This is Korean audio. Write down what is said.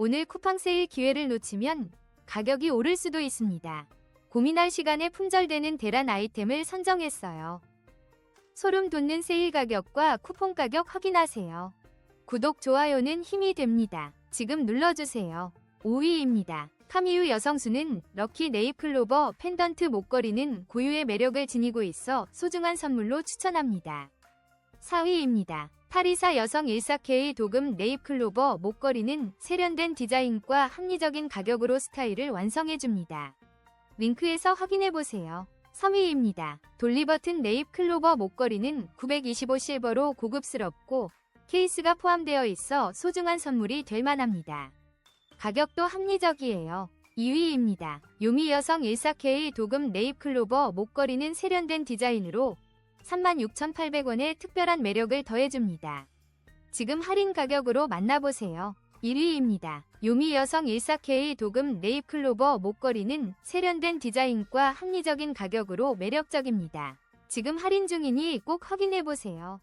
오늘 쿠팡 세일 기회를 놓치면 가격이 오를 수도 있습니다. 고민할 시간에 품절되는 대란 아이템을 선정했어요. 소름 돋는 세일 가격과 쿠폰 가격 확인하세요. 구독, 좋아요는 힘이 됩니다. 지금 눌러주세요. 5위입니다. 카미유 여성수는 럭키 네잎클로버 펜던트 목걸이는 고유의 매력을 지니고 있어 소중한 선물로 추천합니다. 4위입니다. 파리사 여성 14K 도금 네잎 클로버 목걸이는 세련된 디자인과 합리적인 가격으로 스타일을 완성해줍니다. 링크에서 확인해보세요. 3위입니다. 돌리버튼 네잎 클로버 목걸이는 925 실버로 고급스럽고 케이스가 포함되어 있어 소중한 선물이 될 만합니다. 가격도 합리적이에요. 2위입니다. 요미 여성 14K 도금 네잎 클로버 목걸이는 세련된 디자인으로 36,800원의 특별한 매력을 더해줍니다. 지금 할인 가격으로 만나보세요. 1위입니다. 요미 여성 14K 도금 네잎 클로버 목걸이는 세련된 디자인과 합리적인 가격으로 매력적입니다. 지금 할인 중이니 꼭 확인해보세요.